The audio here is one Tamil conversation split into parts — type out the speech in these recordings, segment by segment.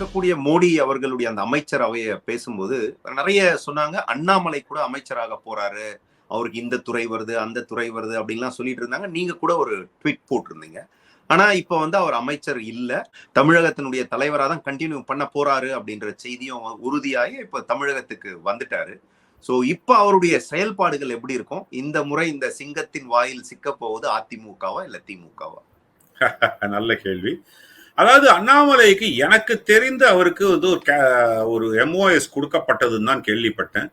இருக்கக்கூடிய மோடி அவர்களுடைய அந்த அமைச்சர் அவைய பேசும்போது நிறைய சொன்னாங்க. அண்ணாமலை கூட அமைச்சராக போறாரு. அவருக்கு இந்த துறை வருது அந்த துறை வருது அப்படின்லாம் சொல்லிட்டு இருந்தாங்க. நீங்க கூட ஒரு ட்வீட் போட்டிருந்தீங்க. ஆனா இப்ப வந்து அவர் அமைச்சர் இல்ல. தமிழகத்தினுடைய தலைவரா தான் கண்டினியூ பண்ண போறாரு அப்படின்ற செய்தியும் உறுதியாகி இப்ப தமிழகத்துக்கு வந்துட்டாரு. சோ இப்ப அவருடைய செயல்பாடுகள் எப்படி இருக்கும்? இந்த முறை இந்த சிங்கத்தின் வாயில் சிக்க போவது அதிமுகவா இல்ல திமுகவா? நல்ல கேள்வி. அதாவது அண்ணாமலைக்கு எனக்கு தெரிந்து அவருக்கு வந்து ஒரு ஒரு எம்ஓஎஸ் கொடுக்கப்பட்டதுன்னு தான் கேள்விப்பட்டேன்.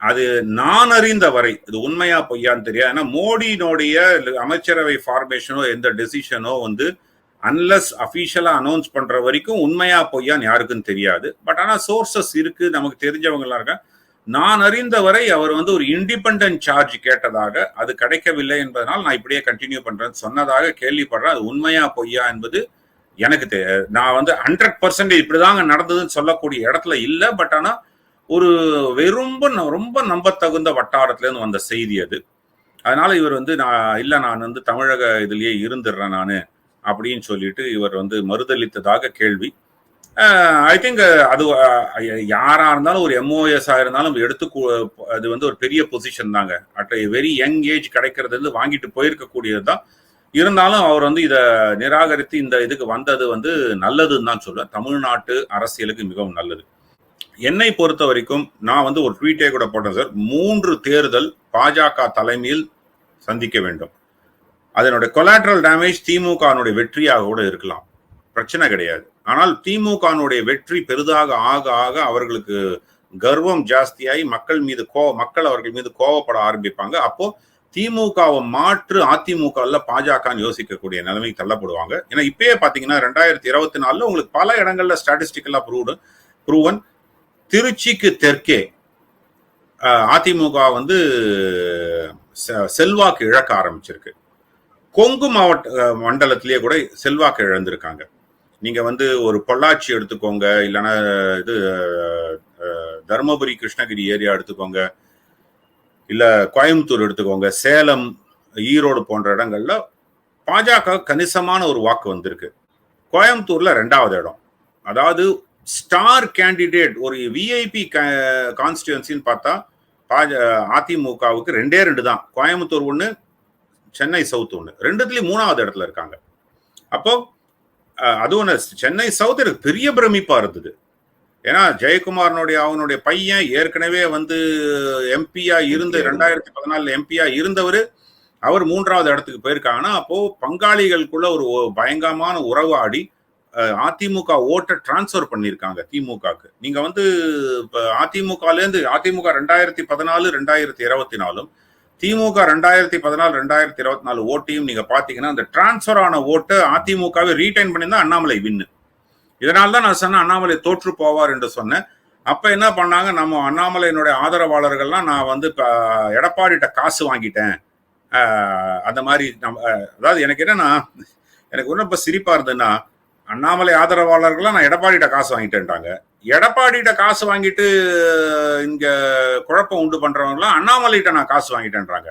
அது நான் அறிந்த வரை இது உண்மையா பொய்யான்னு தெரியாது. ஏன்னா மோடியினுடைய அமைச்சரவை ஃபார்மேஷனோ எந்த டெசிஷனோ வந்து அன்லஸ் அஃபீஷியலாக அனௌன்ஸ் பண்ணுற வரைக்கும் உண்மையா பொய்யான்னு யாருக்கும் தெரியாது. பட் ஆனால் சோர்சஸ் இருக்கு நமக்கு தெரிஞ்சவங்களாம் இருக்காங்க. நான் அறிந்த வரை அவர் வந்து ஒரு இண்டிபெண்ட் சார்ஜ் கேட்டதாக அது கிடைக்கவில்லை என்பதனால் நான் இப்படியே கண்டினியூ பண்றேன் சொன்னதாக கேள்விப்படுறேன். அது உண்மையா பொய்யா என்பது எனக்கு நான் வந்து ஹண்ட்ரட் பர்சன்ட் இப்படிதாங்க நடந்ததுன்னு சொல்லக்கூடிய இடத்துல இல்லை பட் ஆனா ஒரு ரொம்ப ரொம்ப நம்பத்தகுந்த வட்டாரத்துல இருந்து வந்த செய்தி அது. அதனால இவர் வந்து நான் இல்ல நான் வந்து தமிழக இதுலயே இருந்துடுறேன் நான் அப்படின்னு சொல்லிட்டு இவர் வந்து மறுதளித்ததாக கேள்வி. ஐ திங்க் அது யாரா இருந்தாலும் ஒரு எம்ஓஎஸ் இருந்தாலும் எடுத்து அது வந்து ஒரு பெரிய பொசிஷன் தாங்க. அட் வெரி யங் ஏஜ் கிடைக்கிறது வந்து வாங்கிட்டு போயிருக்கக்கூடியது தான் இருந்தாலும் அவர் வந்து இதை நிராகரித்து இந்த இதுக்கு வந்தது வந்து நல்லதுன்னு தான் சொல்லுவேன். தமிழ்நாட்டு அரசியலுக்கு மிகவும் நல்லது. என்னை பொறுத்த வரைக்கும் நான் வந்து ஒரு ட்வீட்டே கூட போட்டேன் சார். மூன்று தேர்தல் பாஜக தலைமையில் சந்திக்க வேண்டும். அதனுடைய கொலாட்ரல் டேமேஜ் திமுகனுடைய வெற்றியாக கூட இருக்கலாம். பிரச்சனை கிடையாது. ஆனால் திமுகனுடைய வெற்றி பெரிதாக ஆக ஆக அவர்களுக்கு கர்வம் ஜாஸ்தியாகி மக்கள் மீது கோ மக்கள் அவர்கள் மீது கோவப்பட ஆரம்பிப்பாங்க. அப்போ திமுகவை மாற்று அதிமுகவில் பாஜகன்னு யோசிக்கக்கூடிய நிலைமைக்கு தள்ளப்படுவாங்க. ஏன்னா இப்பயே பாத்தீங்கன்னா ரெண்டாயிரத்தி இருபத்தி நாலுல உங்களுக்கு பல இடங்கள்ல ஸ்டாட்டிஸ்டிக்கலா ப்ரூவ்டு ப்ரூவன் திருச்சிக்கு தெற்கே அதிமுக வந்து செல்வாக்கு இழக்க ஆரம்பிச்சிருக்கு. கொங்கு மாவட்ட மண்டலத்திலேயே கூட செல்வாக்கு இழந்திருக்காங்க. நீங்க வந்து ஒரு பொள்ளாச்சி எடுத்துக்கோங்க இல்லைன்னா இது தருமபுரி கிருஷ்ணகிரி ஏரியா எடுத்துக்கோங்க இல்ல கோயம்புத்தூர் எடுத்துக்கோங்க சேலம் ஈரோடு போன்ற இடங்கள்ல பாஜக கணிசமான ஒரு வாக்கு வந்திருக்கு. கோயம்புத்தூர்ல ரெண்டாவது இடம். அதாவது ஸ்டார் கேண்டிடேட் ஒரு விஐபி கான்ஸ்டியூன்சின்னு பார்த்தா பாஜ அதிமுகவுக்கு ரெண்டே ரெண்டு தான். கோயம்புத்தூர் ஒன்று சென்னை சவுத் ஒன்று ரெண்டுத்துலேயும் மூணாவது இடத்துல இருக்காங்க. அப்போ அது ஒன்று சென்னை சவுத் எனக்கு பெரிய பிரமிப்பாக இருந்தது. ஏன்னா ஜெயக்குமாரனுடைய அவனுடைய பையன் ஏற்கனவே வந்து எம்பியா இருந்து ரெண்டாயிரத்தி பதினாலுல எம்பியா இருந்தவர் அவர் மூன்றாவது இடத்துக்கு போயிருக்காங்கன்னா அப்போ பங்காளிகளுக்குள்ள ஒரு பயங்கரமான உறவாடி அதிமுக ஓட்டை டிரான்ஸ்ஃபர் பண்ணியிருக்காங்க திமுகக்கு. நீங்க வந்து அதிமுகலேருந்து அதிமுக ரெண்டாயிரத்தி பதினாலு ரெண்டாயிரத்தி இருபத்தி நாலும் திமுக ரெண்டாயிரத்தி பதினாலு ரெண்டாயிரத்தி இருபத்தி நாலு ஓட்டையும் நீங்க பாத்தீங்கன்னா அந்த டிரான்ஸ்ஃபர் ஆன ஓட்டை அதிமுகவை ரீடைன் பண்ணியிருந்தா அண்ணாமலை வின்னு. இதனால தான் நான் சொன்னேன் அண்ணாமலை தோற்று போவார் என்று சொன்னேன். அப்ப என்ன பண்ணாங்க நம்ம அண்ணாமலையினுடைய ஆதரவாளர்கள்லாம் நான் வந்து எடப்பாடிட்ட காசு வாங்கிட்டேன். அந்த மாதிரி நம்ம அதாவது எனக்கு என்னன்னா எனக்கு ஒன்றும் இப்போ சிரிப்பா இருந்ததுன்னா அண்ணாமலை ஆதரவாளர்கள்லாம் நான் எடப்பாடிட்ட காசு வாங்கிட்டேன்ட்டாங்க. எடப்பாடிட்ட காசு வாங்கிட்டு இங்க குழப்பம் உண்டு பண்றவங்களாம் அண்ணாமலைகிட்ட நான் காசு வாங்கிட்டேன்றாங்க.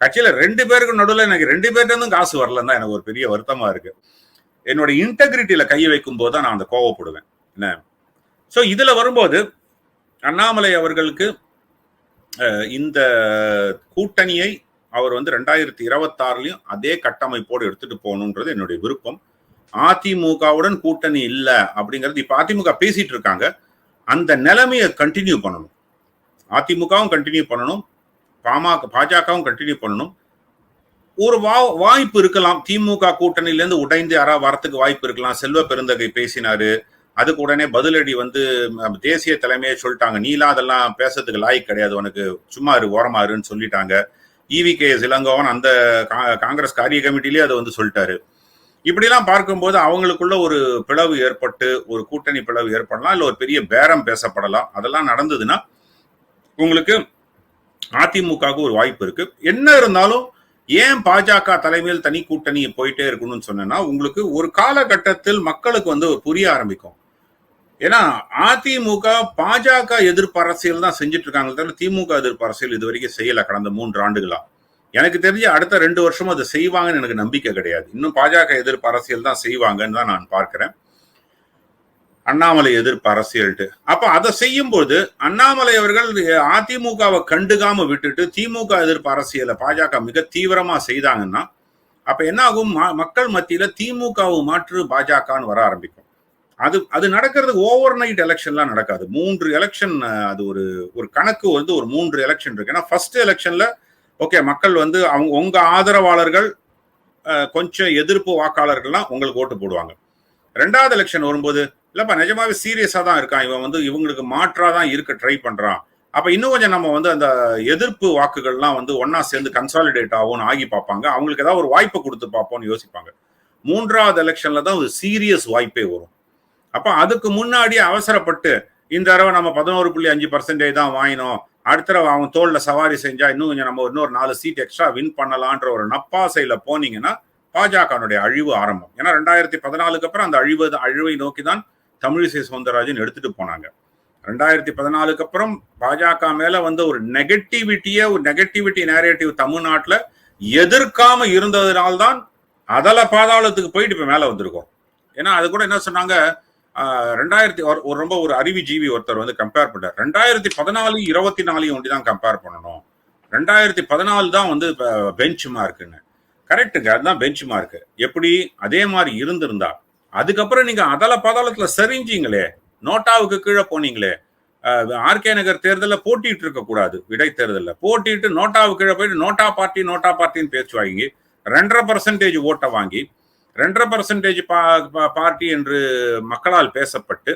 கட்சியில ரெண்டு பேருக்கு நடுவில் எனக்கு ரெண்டு பேர்ட்ட காசு வரலன்னு தான் எனக்கு ஒரு பெரிய வருத்தமா இருக்கு. என்னோட இன்டெகிரிட்டியில கை வைக்கும் போது தான் நான் அந்த கோவப்படுவேன். என்ன? ஸோ இதுல வரும்போது அண்ணாமலை அவர்களுக்கு இந்த கூட்டணியை அவர் வந்து ரெண்டாயிரத்தி இருபத்தாறுலயும் அதே கட்டமைப்போடு எடுத்துட்டு போகணுன்றது என்னுடைய விருப்பம். அதிமுகவுடன் கூட்டணி இல்லை அப்படிங்கிறது இப்போ அதிமுக பேசிட்டு இருக்காங்க. அந்த நிலைமையை கண்டினியூ பண்ணணும். அதிமுகவும் கண்டினியூ பண்ணணும். பாமக பாஜகவும் கண்டினியூ பண்ணணும். ஒரு வா வாய்ப்பு இருக்கலாம். திமுக கூட்டணியிலேருந்து உடைந்து யாராவது வரத்துக்கு வாய்ப்பு இருக்கலாம். செல்வ பெருந்தகை பேசினாரு. அதுக்கு உடனே பதிலடி வந்து தேசிய தலைமையை சொல்லிட்டாங்க. நீலாம் அதெல்லாம் பேசுறதுக்கு லாய்க்கு கிடையாது. உனக்கு சும்மா இரு ஓரமாருன்னு சொல்லிட்டாங்க. இவி கே இளங்கோவன் அந்த காங்கிரஸ் காரிய கமிட்டிலேயே அதை வந்து சொல்லிட்டாரு. இப்படிலாம் பார்க்கும்போது அவங்களுக்குள்ள ஒரு பிளவு ஏற்பட்டு ஒரு கூட்டணி பிளவு ஏற்படலாம். இல்லை ஒரு பெரிய பேரம் பேசப்படலாம். அதெல்லாம் நடந்ததுன்னா உங்களுக்கு அதிமுகவுக்கு ஒரு வாய்ப்பு இருக்கு. என்ன இருந்தாலும் ஏன் பாஜக தலைமையில் தனி கூட்டணி போயிட்டே இருக்கணும்னு சொன்னா உங்களுக்கு ஒரு காலகட்டத்தில் மக்களுக்கு வந்து புரிய ஆரம்பிக்கும். ஏன்னா அதிமுக பாஜக எதிர்ப்பு அரசியல் தான் செஞ்சுட்டு இருக்காங்க தவிர திமுக எதிர்ப்பு அரசியல் இது வரைக்கும் செய்யல கடந்த மூன்று ஆண்டுகளா. எனக்கு தெரிஞ்சு அடுத்த ரெண்டு வருஷமும் அதை செய்வாங்கன்னு எனக்கு நம்பிக்கை கிடையாது. இன்னும் பாஜக எதிர்ப்பு அரசியல் தான் செய்வாங்கன்னு தான் நான் பார்க்கிறேன். அண்ணாமலை எதிர்ப்பு அரசியல்ட்டு. அப்ப அதை செய்யும்போது அண்ணாமலை அவர்கள் அதிமுகவை கண்டுக்காம விட்டுட்டு திமுக எதிர்ப்பு அரசியலை பாஜக மிக தீவிரமா செய்தாங்கன்னா அப்ப என்ன ஆகும் ம- மக்கள் மத்தியில திமுகவு மாற்று பாஜகன்னு வர ஆரம்பிக்கும். அது அது நடக்கிறது ஓவர் நைட் எலெக்ஷன்லாம் நடக்காது. மூன்று எலெக்ஷன் அது ஒரு ஒரு கணக்கு வந்து ஒரு மூன்று எலெக்ஷன் இருக்கு. ஏன்னா ஃபர்ஸ்ட் எலெக்ஷன்ல ஓகே மக்கள் வந்து அவங்க உங்க ஆதரவாளர்கள் கொஞ்சம் எதிர்ப்பு வாக்காளர்கள்லாம் உங்களுக்கு ஓட்டு போடுவாங்க. ரெண்டாவது எலெக்ஷன் வரும்போது இல்லப்பா நிஜமாவே சீரியஸா தான் இருக்கான். இவன் வந்து இவங்களுக்கு மாற்றாக தான் இருக்க ட்ரை பண்றான். அப்ப இன்னும் கொஞ்சம் நம்ம வந்து அந்த எதிர்ப்பு வாக்குகள்லாம் வந்து ஒன்னா சேர்ந்து கன்சாலிடேட் ஆகும்னு ஆகி பார்ப்பாங்க. அவங்களுக்கு ஏதாவது ஒரு வாய்ப்பை கொடுத்து பார்ப்போம்னு யோசிப்பாங்க. மூன்றாவது எலெக்ஷன்ல தான் ஒரு சீரியஸ் வாய்ப்பே வரும். அப்ப அதுக்கு முன்னாடியே அவசரப்பட்டு இந்த தடவை நம்ம பதினோரு புள்ளி அஞ்சு பர்சன்டேஜ் தான் வாங்கினோம். அடுத்த தடவை அவங்க தோல்ல சவாரி செஞ்சா இன்னும் கொஞ்சம் நம்ம இன்னொரு நாலு சீட் எக்ஸ்ட்ரா வின் பண்ணலான்ற ஒரு நப்பாசையில போனீங்கன்னா பாஜகனுடைய அழிவு ஆரம்பம். ஏன்னா ரெண்டாயிரத்தி பதினாலுக்கு அப்புறம் அந்த அழிவு அழிவை நோக்கி தான் தமிழிசை சவுந்தரராஜன் எடுத்துட்டு போனாங்க. ரெண்டாயிரத்தி பதினாலுக்கு அப்புறம் பாஜக மேல வந்து ஒரு நெகட்டிவிட்டிய ஒரு நெகட்டிவிட்டி நேரேட்டிவ் தமிழ்நாட்டில் எதிர்க்காம இருந்ததுனால்தான் அதல பாதாளத்துக்கு போயிட்டு இப்ப மேல வந்திருக்கோம். ஏன்னா அது கூட என்ன சொன்னாங்க ரெண்டாயிரத்தி ஒரு ரொம்ப ஒரு அறிவுஜீவி ஒருத்தர் வந்து கம்பேர் பண்ணார். ரெண்டாயிரத்தி பதினாலு இருபத்தி நாலையும் ஒண்டி தான் கம்பேர் பண்ணணும். ரெண்டாயிரத்தி பதினாலு தான் வந்து பெஞ்ச் மார்க்குன்னு கரெக்டுங்க அதுதான் பெஞ்ச் மார்க் எப்படி? அதே மாதிரி இருந்திருந்தா அதுக்கப்புறம் நீங்க அதல பாதாளத்துல சரிஞ்சீங்களே நோட்டாவுக்கு கீழே போனீங்களே ஆர்கே நகர் தேர்தலில் போட்டிட்டு இருக்க கூடாது விடை தேர்தலில் போட்டிட்டு நோட்டாவுக்கு கீழே போயிட்டு நோட்டா பார்ட்டி நோட்டா பார்ட்டின்னு பேச்சு வாங்கி ரெண்டரை பர்சன்டேஜ் ஓட்டை வாங்கி ரெண்டரை பர்சன்டேஜ் பார்ட்டி என்று மக்களால் பேசப்பட்டு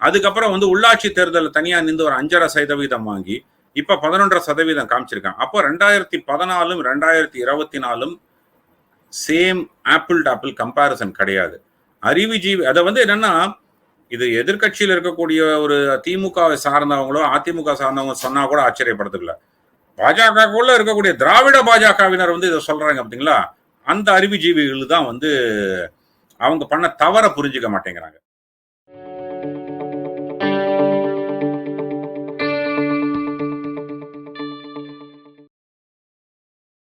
அதுக்கப்புறம் வந்து உள்ளாட்சி தேர்தலில் தனியாக நின்று ஒரு அஞ்சரை சதவீதம் வாங்கி இப்போ பதினொன்றரை சதவீதம் காமிச்சிருக்காங்க. அப்போ ரெண்டாயிரத்தி பதினாலும் ரெண்டாயிரத்தி இருபத்தி நாலும் same apple to apple comparison கிடையாது. அறிவுஜீவி அதை வந்து என்னன்னா இது எதிர்க்கட்சியில் இருக்கக்கூடிய ஒரு திமுகவை சார்ந்தவங்களோ அதிமுக சார்ந்தவங்க சொன்னா கூட ஆச்சரியப்படுறதில்ல பாஜகக்குள்ள இருக்கக்கூடிய திராவிட பாஜகவினர் வந்து இதை சொல்றாங்க பார்த்தீங்களா அந்த அறிவுஜீவிகள் தான் வந்து அவங்க பண்ண தவற புரிஞ்சுக்க மாட்டேங்கிறாங்க.